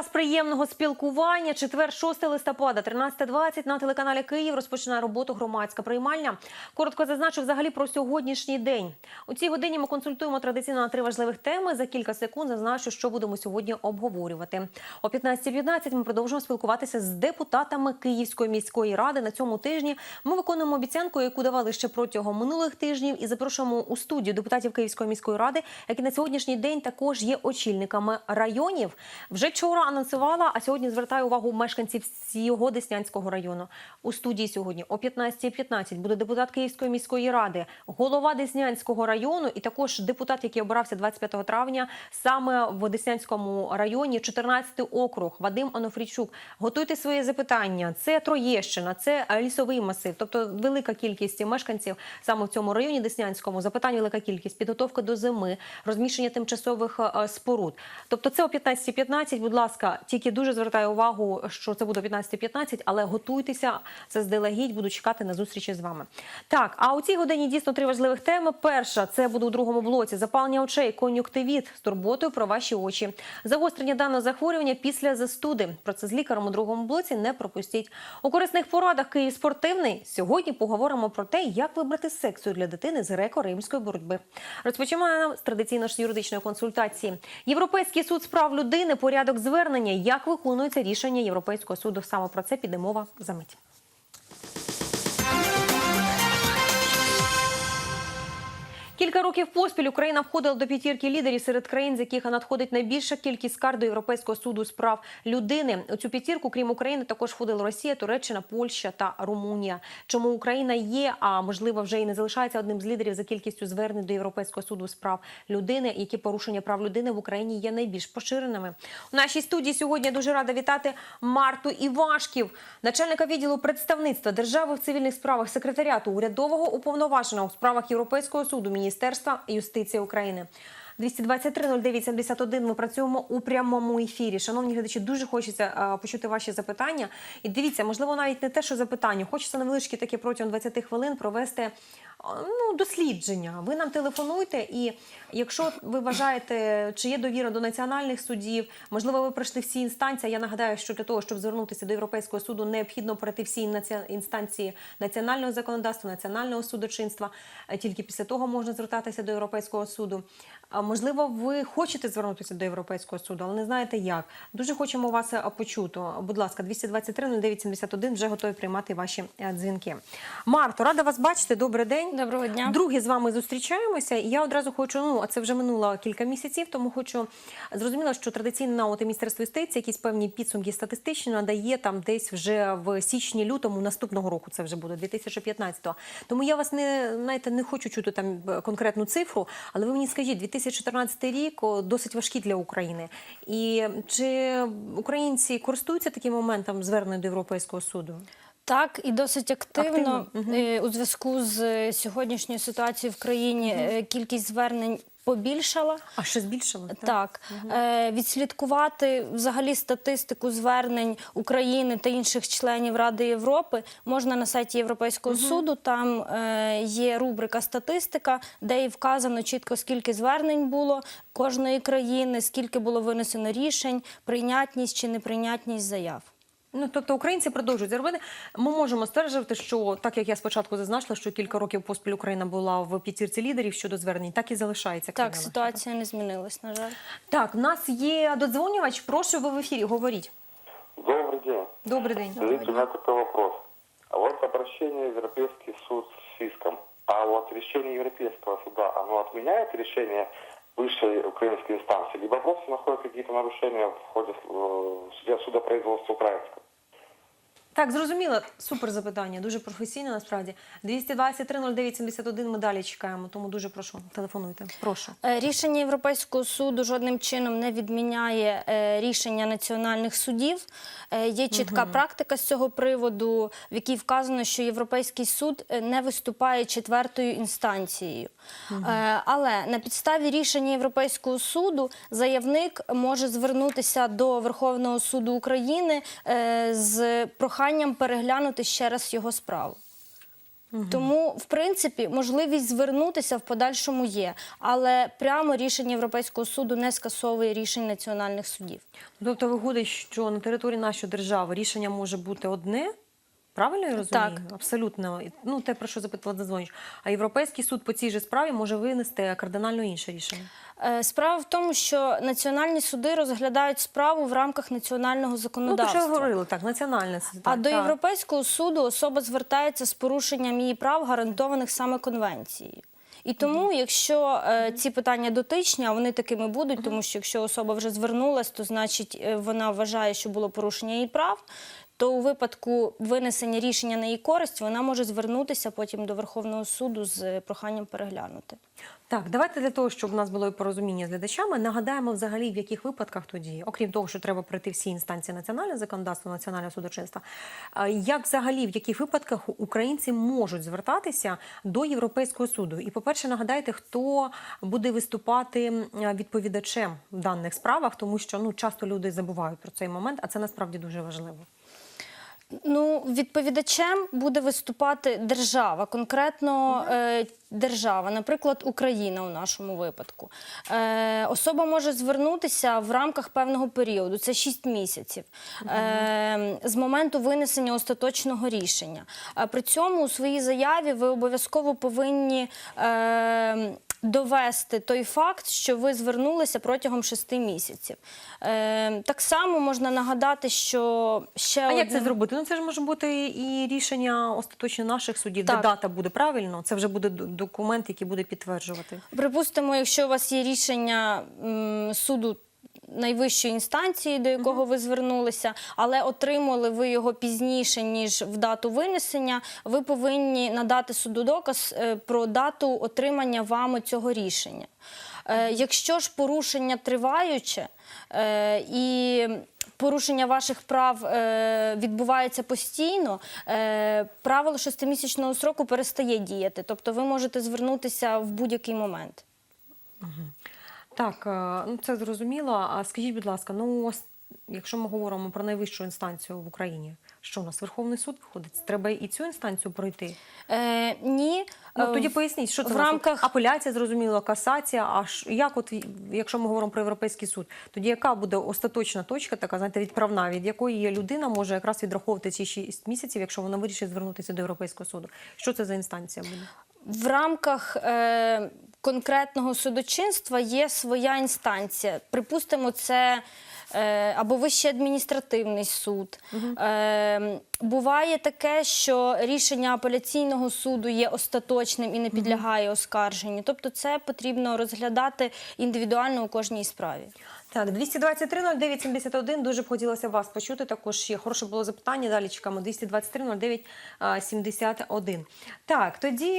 Час приємного спілкування. Четвер, 6 листопада, 13.20 на телеканалі Київ розпочинає роботу громадська приймальня. Коротко зазначу взагалі про сьогоднішній день. У цій годині ми консультуємо традиційно на три важливих теми. За кілька секунд зазначу, що будемо сьогодні обговорювати. О 15.15 ми продовжуємо спілкуватися з депутатами Київської міської ради. На цьому тижні ми виконуємо обіцянку, яку давали ще протягом минулих тижнів, і запрошуємо у студію депутатів Київської міської ради, які на сьогоднішній день також є очільниками районів. Вже вчора анонсувала, а сьогодні звертаю увагу мешканців всього Деснянського району. У студії сьогодні о 15.15 буде депутат Київської міської ради, голова Деснянського району і також депутат, який обирався 25 травня саме в Деснянському районі, 14 округ Вадим Анофрійчук. Готуйте свої запитання. Це Троєщина, це лісовий масив, тобто велика кількість мешканців саме в цьому районі Деснянському. Запитань велика кількість, підготовка до зими, розміщення тимчасових е, споруд. Тобто, це о 15.15, Будь ласка, тільки дуже звертаю увагу, що це буде о 15.15, але готуйтеся заздалегідь, буду чекати на зустрічі з вами. Так, а у цій годині дійсно три важливих теми. Перша це буде у другому блоці запалення очей, кон'юктивіт з турботою про ваші очі, загострення даного захворювання після застуди. Про це з лікарем у другому блоці не пропустіть. У корисних порадах Київ спортивний. Сьогодні поговоримо про те, як вибрати секцію для дитини з греко-римської боротьби. Розпочинаємо з традиційно ж юридичної консультації. Європейський суд з прав людини, порядок звернення, як виконується рішення Європейського суду. Саме про це піде мова за мить. Кілька років поспіль Україна входила до п'ятірки лідерів серед країн, з яких надходить найбільша кількість скарг до Європейського суду з прав людини. У цю п'ятірку, крім України, також входили Росія, Туреччина, Польща та Румунія. Чому Україна є, а можливо вже і не залишається одним з лідерів за кількістю звернень до Європейського суду з прав людини, які порушення прав людини в Україні є найбільш поширеними. У нашій студії сьогодні дуже рада вітати Марту Івашків, начальника відділу представництва держави в цивільних справах секретаріату урядового уповноваженого у справах Європейського суду Міністерства юстиції України. 223-09-71 ми працюємо у прямому ефірі. Шановні глядачі, дуже хочеться почути ваші запитання. І дивіться, можливо, навіть не те, що запитання. Хочеться невеличкі такі протягом 20 хвилин провести ну, дослідження. Ви нам телефонуйте, і якщо ви вважаєте, чи є довіра до національних судів, можливо, ви пройшли всі інстанції. Я нагадаю, що для того, щоб звернутися до Європейського суду, необхідно пройти всі інстанції національного законодавства, національного судочинства. Е, Тільки після того можна звертатися до Європейського суду. Можливо, ви хочете звернутися до Європейського суду, але не знаєте як. Дуже хочемо вас е, почути. Будь ласка, 223-09-71 вже готові приймати ваші е, дзвінки. Марто, рада вас бачити. Добрий день. Доброго дня. Друге з вами зустрічаємося. І я одразу хочу, ну а це вже минуло кілька місяців, тому хочу зрозуміло, що традиційно от міністерство юстиції якісь певні підсумки статистичні надає там десь вже в січні-лютому наступного року. Це вже буде 2015-го. Тому я вас не знаєте, не хочу чути там е, конкретну цифру, але ви мені скажіть, 2014 рік досить важкий для України. І чи українці користуються таким моментом звернення до Європейського суду? Так, і досить активно, Активно, Е, у зв'язку з е, сьогоднішньою ситуацією в країні е, кількість звернень побільшала. А ще збільшило? Так, Е, відслідкувати взагалі статистику звернень України та інших членів Ради Європи можна на сайті Європейського суду. Там е, є рубрика статистика, де і вказано чітко, скільки звернень було кожної країни, скільки було винесено рішень, прийнятність чи неприйнятність заяв. Ну, тобто українці продовжують заробити. Ми можемо стверджувати, що так як я спочатку зазначила, що кілька років поспіль Україна була в п'ятірці лідерів щодо звернень, так і залишається. Так, країна ситуація не змінилась, на жаль. Так, в нас є додзвонювач. Прошу ви в ефірі. Говоріть. Добрый день. Добрий день. Скажите, у меня такой вопрос. А вот обращение в Европейский суд с иском, а вот решение Европейского суда, оно отменяет решение высшей украинской инстанции, либо просто находят какие-то нарушения в ходе э, судопроизводства украинского? Так, зрозуміло. Супер запитання. Дуже професійне насправді. 223-09-71 ми далі чекаємо, тому дуже прошу. Телефонуйте. Прошу. Е, Рішення Європейського суду жодним чином не відміняє е, рішення національних судів. Е, Є чітка практика з цього приводу, в якій вказано, що Європейський суд не виступає четвертою інстанцією. Е, Але на підставі рішення Європейського суду заявник може звернутися до Верховного суду України з проханням переглянути ще раз його справу. Тому, в принципі, можливість звернутися в подальшому є, але прямо рішення Європейського суду не скасовує рішень національних судів. Тобто виходить, що на території нашої держави рішення може бути одне. Правильно я розумію? Так. Абсолютно. Ну, те, про що запитувала Дозвонич. А Європейський суд по цій же справі може винести кардинально інше рішення. Е, Справа в тому, що національні суди розглядають справу в рамках національного Ну, то законодавства. що ви говорили, так, національне суд. А так, до так. Європейського суду особа звертається з порушенням її прав, гарантованих саме конвенцією. І тому, якщо е, ці питання дотичні, а вони такими будуть, тому що якщо особа вже звернулась, то значить е, вона вважає, що було порушення її прав. То у випадку винесення рішення на її користь вона може звернутися потім до Верховного суду з е, проханням переглянути. Так, давайте для того, щоб у нас було і порозуміння з глядачами, нагадаємо взагалі, в яких випадках тоді, окрім того, що треба пройти всі інстанції національного законодавства, національного судочинства, як взагалі в яких випадках українці можуть звертатися до Європейського суду? І, по-перше, нагадайте, хто буде виступати відповідачем в даних справах, тому що ну часто люди забувають про цей момент, а це насправді дуже важливо. Ну, відповідачем буде виступати держава, конкретно е, держава, наприклад, Україна у нашому випадку. Е, особа може звернутися в рамках певного періоду, це 6 місяців, е, з моменту винесення остаточного рішення. А при цьому у своїй заяві ви обов'язково повинні. Е, Довести той факт, що ви звернулися протягом шести місяців. Е, так само можна нагадати, що ще А як це зробити? Ну це ж може бути і рішення остаточно наших судів, Так. де дата буде правильно. Це вже буде документ, який буде підтверджувати. Припустимо, якщо у вас є рішення м, суду найвищої інстанції, до якого ви звернулися, але отримали ви його пізніше, ніж в дату винесення, ви повинні надати суду доказ е, про дату отримання вами цього рішення. Е, Якщо ж порушення триваюче е, і порушення ваших прав відбувається постійно, правило шестимісячного сроку перестає діяти. Тобто ви можете звернутися в будь-який момент. Так, е, ну це зрозуміло. А скажіть, будь ласка, ну якщо ми говоримо про найвищу інстанцію в Україні, що у нас Верховний суд виходить? Треба і цю інстанцію пройти. Е, ні. Ну тоді поясніть, що це в рамках- апеляція, зрозуміло, касація. А як, от якщо ми говоримо про європейський суд, тоді яка буде остаточна точка, така знаєте, відправна, від якої людина може якраз відраховувати ці 6 місяців, якщо вона вирішить звернутися до європейського суду? Що це за інстанція буде? В рамках е, конкретного судочинства є своя інстанція. Припустимо, це е, або Вищий адміністративний суд. Е, буває таке, що рішення апеляційного суду є остаточним і не підлягає оскарженню. Тобто, це потрібно розглядати індивідуально у кожній справі. Так, 223-09-71. Дуже б хотілося вас почути. Також є хороше було запитання. Далі чекаємо 223-09-71. Так, тоді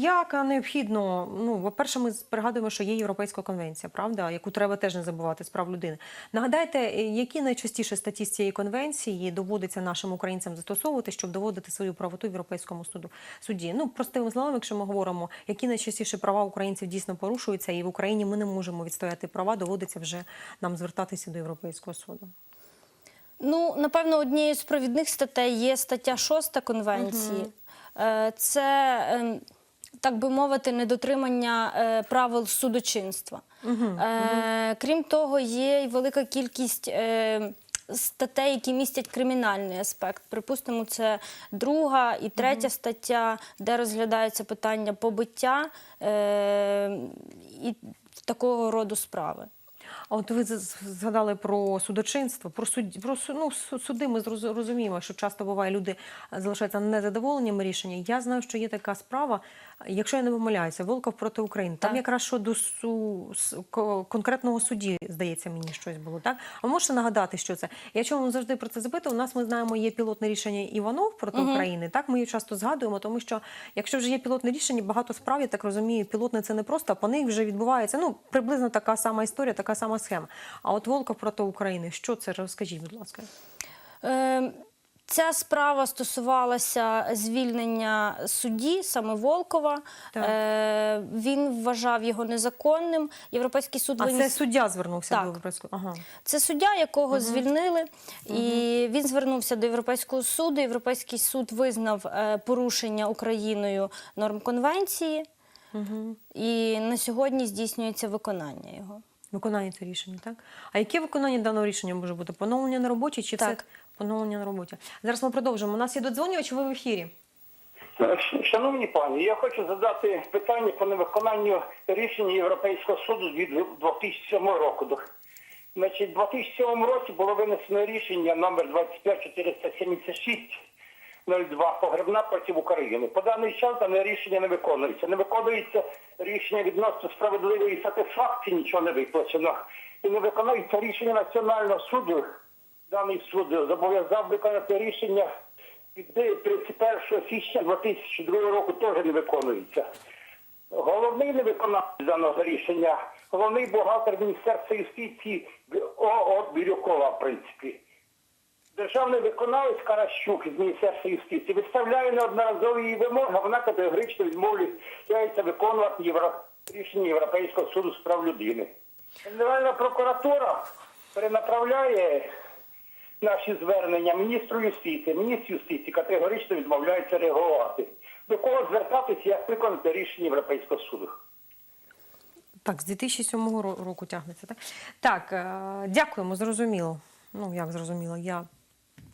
як необхідно, ну, по-перше, ми пригадуємо, що є Європейська конвенція, правда, яку треба теж не забувати з прав людини. Нагадайте, е, які найчастіше статті з цієї конвенції доводиться нашим українцям застосовувати, щоб доводити свою правоту в Європейському суду суді. Ну, простими словами, якщо ми говоримо, які найчастіше права українців дійсно порушуються, і в Україні ми не можемо відстояти права, доводиться вже нам звертатися до Європейського суду. Ну, напевно, однією з провідних статей є стаття 6 конвенції. Е, Це, ем, так би мовити, недотримання е, правил судочинства. Е, Крім того, є й велика кількість. е, Статей, які містять кримінальний аспект, припустимо, це друга і третя стаття, де розглядається питання побиття е, і такого роду справи. А от ви згадали про судочинство, про суд, про ну, су- суди. Ми розуміємо, що часто буває люди залишаються незадоволеннями рішення. Я знаю, що є така справа, якщо я не помиляюся, Волков проти України. Там Так. якраз щодо су, конкретного судді, здається, мені щось було. Так а можете нагадати, що це? Я чому завжди про це запитую? У нас ми знаємо, є пілотне рішення Іванов проти України. Так ми її часто згадуємо, тому що якщо вже є пілотне рішення, багато справ, я так розумію, пілотне це не просто, а по них вже відбувається. Ну приблизно така сама історія, така сама схема. А от Волков проти України, що це? Розкажіть, будь ласка. Е, Ця справа стосувалася звільнення судді саме Волкова. Так. Е, він вважав його незаконним. Європейський суд А виніс це суддя звернувся Так. до європейського. Ага. Це суддя, якого звільнили, і він звернувся до Європейського суду. Європейський суд визнав е, порушення Україною норм конвенції, і на сьогодні здійснюється виконання його. Виконання це рішення, так? А яке виконання даного рішення може бути? Поновлення на роботі чи це Так. поновлення на роботі? Зараз ми продовжимо. У нас є додзвонювач, ви в ефірі. Шановні пані, я хочу задати питання по невиконанню рішення Європейського суду від 2007 року. Значить, у 2007 році було винесено рішення номер 25476 02 погребна проти України. По даний час дане рішення не виконується. Не виконується рішення відносно справедливої сатисфакції, нічого не виплачено. І не виконується рішення Національного суду. Даний суд зобов'язав виконати рішення від 31 січня 2002 року теж не виконується. Головний невиконавець даного рішення, головний бухгалтер Міністерства юстиції ООО Бірюкова, в принципі. Державний виконавець Каращук з Міністерства юстиції виставляє неодноразові її вимоги, а вона категорично відмовляється виконувати євро... рішення Європейського суду з прав людини. Генеральна прокуратура перенаправляє наші звернення міністру юстиції. Міністр юстиції категорично відмовляється реагувати. До кого звертатися, як виконати рішення Європейського суду? Так, з 2007 ро- року тягнеться. Так, так е, дякуємо, зрозуміло. Ну, як зрозуміло, я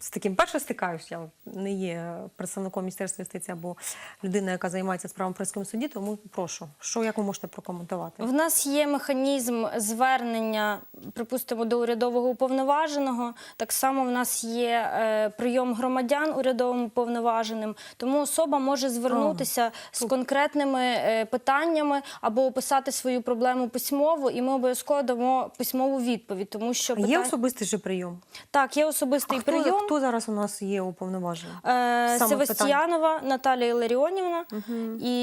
з таким перше стикаюсь, я не є представником Міністерства юстиції або людина, яка займається справами в прескому суді, тому прошу, що як ви можете прокоментувати? В нас є механізм звернення, припустимо, до урядового уповноваженого. Так само в нас є е, прийом громадян урядовим уповноваженим. Тому особа може звернутися з конкретними е, питаннями або описати свою проблему письмово, і ми обов'язково дамо письмову відповідь. Тому що А Є особистий же прийом? так, є особистий А хто, прийом. хто зараз у нас є уповноважений? Е, Севастьянова Наталія Іларіонівна. І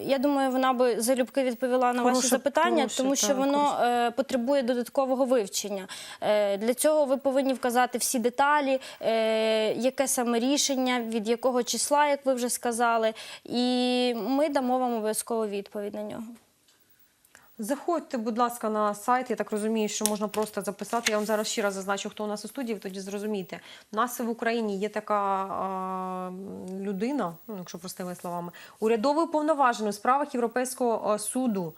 я думаю, вона би залюбки відповіла на ваші запитання, хороше, тому що так, воно хороше. е, потребує додаткового вивчення. Е, для цього ви повинні вказати всі деталі, е, яке саме рішення, від якого числа, як ви вже сказали. І ми дамо вам обов'язково відповідь на нього. Заходьте, будь ласка, на сайт. Я так розумію, що можна просто записати. Я вам зараз ще раз зазначу, хто у нас у студії, ви тоді зрозумієте. У нас в Україні є така а, людина, ну, якщо простими словами, урядовий уповноважений у справах Європейського суду.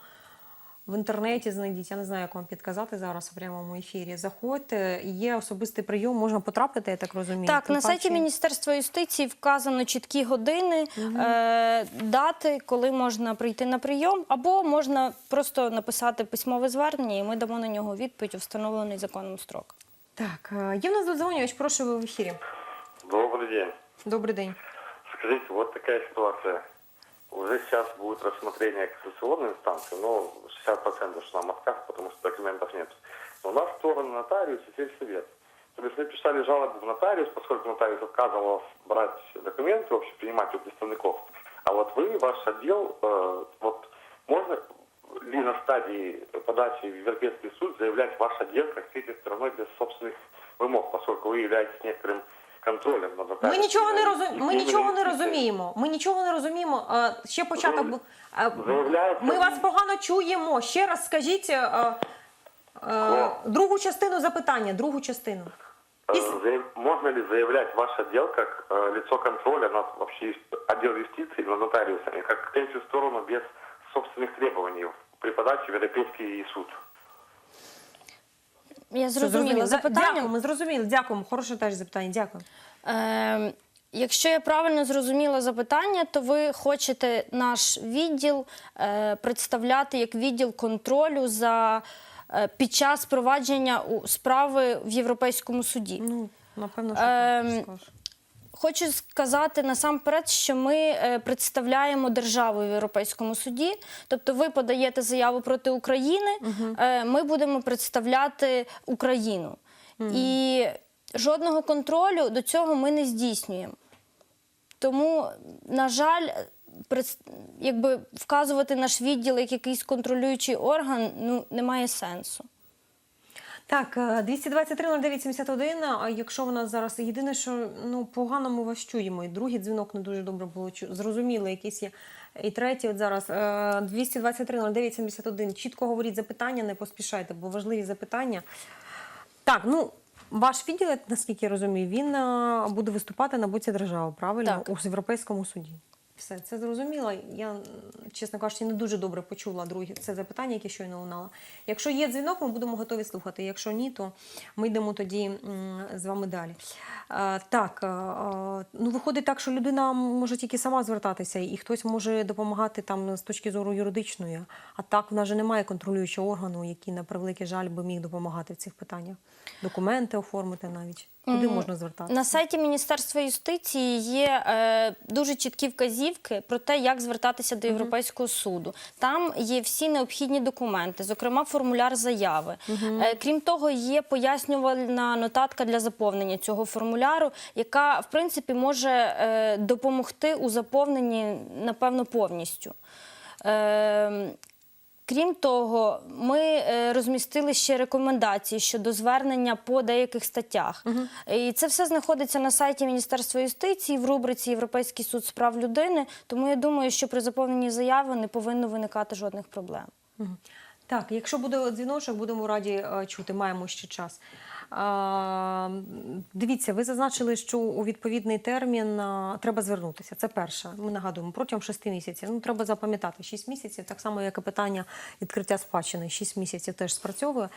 В інтернеті знайдіть, я не знаю, як вам підказати зараз у прямому ефірі. Заходьте, є особистий прийом, можна потрапити, я так розумію. Так, Тим на сайті паче- Міністерства юстиції вказано чіткі години, е, дати, коли можна прийти на прийом, або можна просто написати письмове звернення, і ми дамо на нього відповідь у встановлений законом строк. Так, е, є в нас додзвонювач, прошу ви в ефірі. Добрый день. Добрий день. Скажите, вот такая ситуация. Уже сейчас будет рассмотрение кассационной инстанции, но 60% что нам отказ, потому что документов нет. Но у нас стороны нотариус и сельсовет. То есть мы писали жалобу в нотариус, поскольку нотариус отказывал брать документы, вообще принимать у представников. А вот вы, ваш отдел, э, вот можно ли на стадии подачи в Европейский суд заявлять ваш отдел как третьей стороной без собственных вымог, поскольку вы являетесь некоторым контролем над Ми нотариусом? нічого не И розуміємо. Ми именно нічого не институцией. розуміємо. Ми нічого не розуміємо. Е, Ще початок був. Е, Заявляється- Ми вас погано чуємо. Ще раз скажіть е, е, другу частину запитання. Другу частину. Э, Ис- заяв- Можно ли заявлять ваш отдел как э, лицо контроля над вообще юст- отдел юстиции над нотариусами, как третью сторону без собственных требований при подаче в Европейский суд? Я зрозуміла запитання. Дякую, ми зрозуміли. Дякуємо. Хороше теж запитання. Дякую. Е, якщо я правильно зрозуміла запитання, то ви хочете наш відділ е, представляти як відділ контролю за е, під час провадження у справи в Європейському суді. Ну, напевно, що Ем, так. Хочу сказати насамперед, що ми е, представляємо державу в Європейському суді. Тобто, ви подаєте заяву проти України, е, ми будемо представляти Україну. І жодного контролю до цього ми не здійснюємо. Тому, на жаль, якби вказувати наш відділ як якийсь контролюючий орган ну, немає сенсу. Так, е, 223-09-71, а якщо вона зараз єдине, що ну погано ми вас чуємо. І другий дзвінок не дуже добре було чу. Зрозуміло, якийсь є. І третій, от зараз е, 223-09-71. Чітко говоріть запитання, не поспішайте, бо важливі запитання. Так, ну ваш відділ, наскільки я розумію, він е, буде виступати на боці держави, правильно? Так. У Європейському суді. Все, це зрозуміло. Я, чесно кажучи, не дуже добре почула друге це запитання, яке щойно лунало. Якщо є дзвінок, ми будемо готові слухати. Якщо ні, то ми йдемо тоді з вами далі. Так, а, а, ну виходить так, що людина може тільки сама звертатися, і хтось може допомагати там з точки зору юридичної. А так в нас же немає контролюючого органу, який, на превеликий жаль, би міг допомагати в цих питаннях. Документи оформити навіть. Куди Мгм. можна звертатися? На сайті Міністерства юстиції є е, дуже чіткі вказівки про те, як звертатися до Європейського суду. Там є всі необхідні документи, зокрема формуляр заяви. Е, крім того, є пояснювальна нотатка для заповнення цього формуляру, яка в принципі може е, допомогти у заповненні, напевно, повністю. Е, Крім того, ми е, розмістили ще рекомендації щодо звернення по деяких статтях. І це все знаходиться на сайті Міністерства юстиції в рубриці Європейський суд з прав людини. Тому я думаю, що при заповненні заяви не повинно виникати жодних проблем. Так, якщо буде дзвіночок, будемо раді е, чути, маємо ще час. Дивіться, ви зазначили, що у відповідний термін а, треба звернутися. Це перше. Ми нагадуємо протягом 6 місяців. Ну, треба запам'ятати 6 місяців, так само, як і питання відкриття спадщини. 6 місяців теж спрацьовує.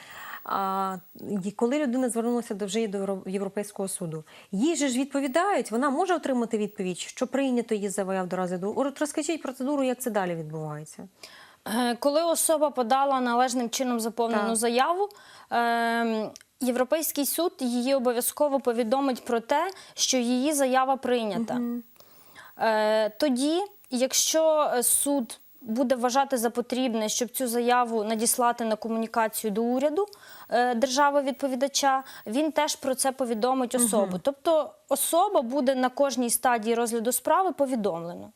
А, і коли людина звернулася до вже до Європейського суду, їй же ж відповідають, вона може отримати відповідь, що прийнято її заяв до розгляду. От Розкажіть процедуру, як це далі відбувається. Е, Коли особа подала належним чином заповнену Так. заяву, е, Європейський суд її обов'язково повідомить про те, що її заява прийнята. Е, Тоді, якщо е, суд буде вважати за потрібне, щоб цю заяву надіслати на комунікацію до уряду е, держави-відповідача, він теж про це повідомить особу. Тобто особа буде на кожній стадії розгляду справи повідомлена.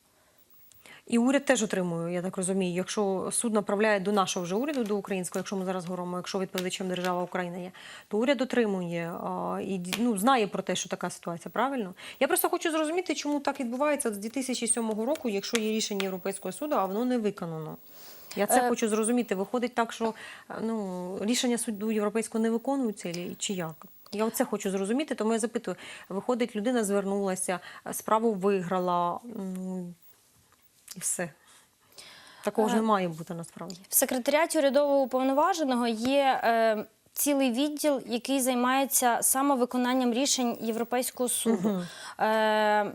І уряд теж отримує, я так розумію. Якщо суд направляє до нашого вже уряду, до українського, якщо ми зараз говоримо, якщо відповідачем держава Україна є, то уряд отримує а, і ну, знає про те, що така ситуація, правильно? Я просто хочу зрозуміти, чому так відбувається з 2007 року, якщо є рішення Європейського суду, а воно не виконано. Я це Е, хочу зрозуміти. Виходить так, що ну, рішення суду європейського не виконуються чи як? Я оце хочу зрозуміти, тому я запитую. Виходить, людина звернулася, справу виграла. І все. Такого ж не має бути насправді. В секретаріаті урядового уповноваженого є е, цілий відділ, який займається саме виконанням рішень Європейського суду. Е,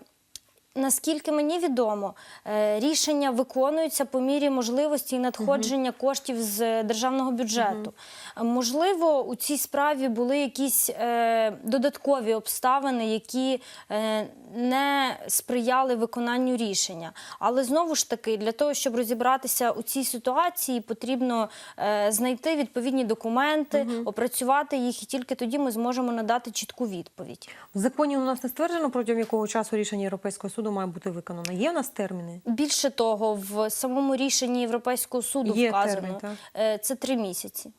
Наскільки мені відомо, е, рішення виконуються по мірі можливості і надходження коштів з державного бюджету. Е, Можливо, у цій справі були якісь е, додаткові обставини, які е, не сприяли виконанню рішення. Але знову ж таки, для того, щоб розібратися у цій ситуації, потрібно е, знайти відповідні документи, опрацювати їх, і тільки тоді ми зможемо надати чітку відповідь. В законі у нас не стверджено, протягом якого часу рішення Європейського суду має бути виконано. Є у нас терміни? Більше того, в самому рішенні Європейського суду Є вказано термін, так? е, це три місяці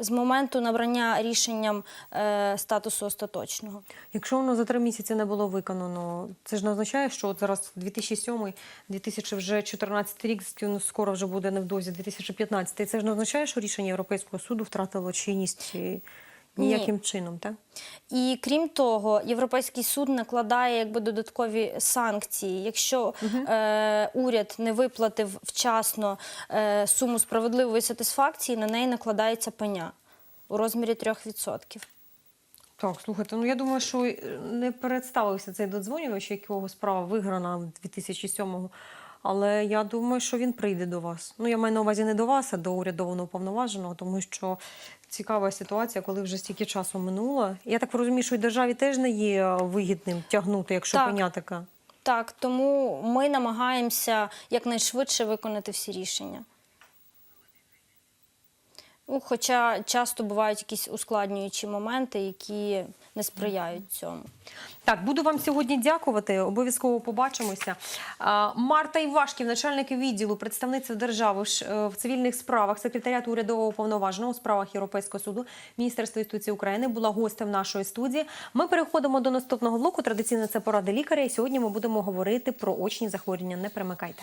з моменту набрання рішенням е, статусу остаточного. Якщо воно за три місяці не було виконано, це ж не означає, що от зараз 2007, 2014 рік, скоро вже буде невдовзі 2015. Це ж не означає, що рішення Європейського суду втратило чинність ніяким чином, так? І крім того, Європейський суд накладає якби додаткові санкції. Якщо е, уряд не виплатив вчасно е, суму справедливої сатисфакції, на неї накладається пеня у розмірі 3%. Так, слухайте, ну я думаю, що е, не представився цей додзвонювач, якого справа виграна в 2007-му. Але я думаю, що він прийде до вас. Ну, я маю на увазі не до вас, а до урядового уповноваженого, тому що цікава ситуація, коли вже стільки часу минуло. Я так розумію, що й державі теж не є вигідним тягнути, якщо Так. пеня така. Так, тому ми намагаємося якнайшвидше виконати всі рішення. Ну, Хоча часто бувають якісь ускладнюючі моменти, які не сприяють цьому. Так, буду вам сьогодні дякувати. Обов'язково побачимося. Марта Івашків, начальник відділу представництва держави е, в цивільних справах, секретаріату урядового повноваженого у справах Європейського суду Міністерства юстиції України була гостем нашої студії. Ми переходимо до наступного блоку. Традиційно це поради лікаря. І сьогодні ми будемо говорити про очні захворювання. Не перемикайте.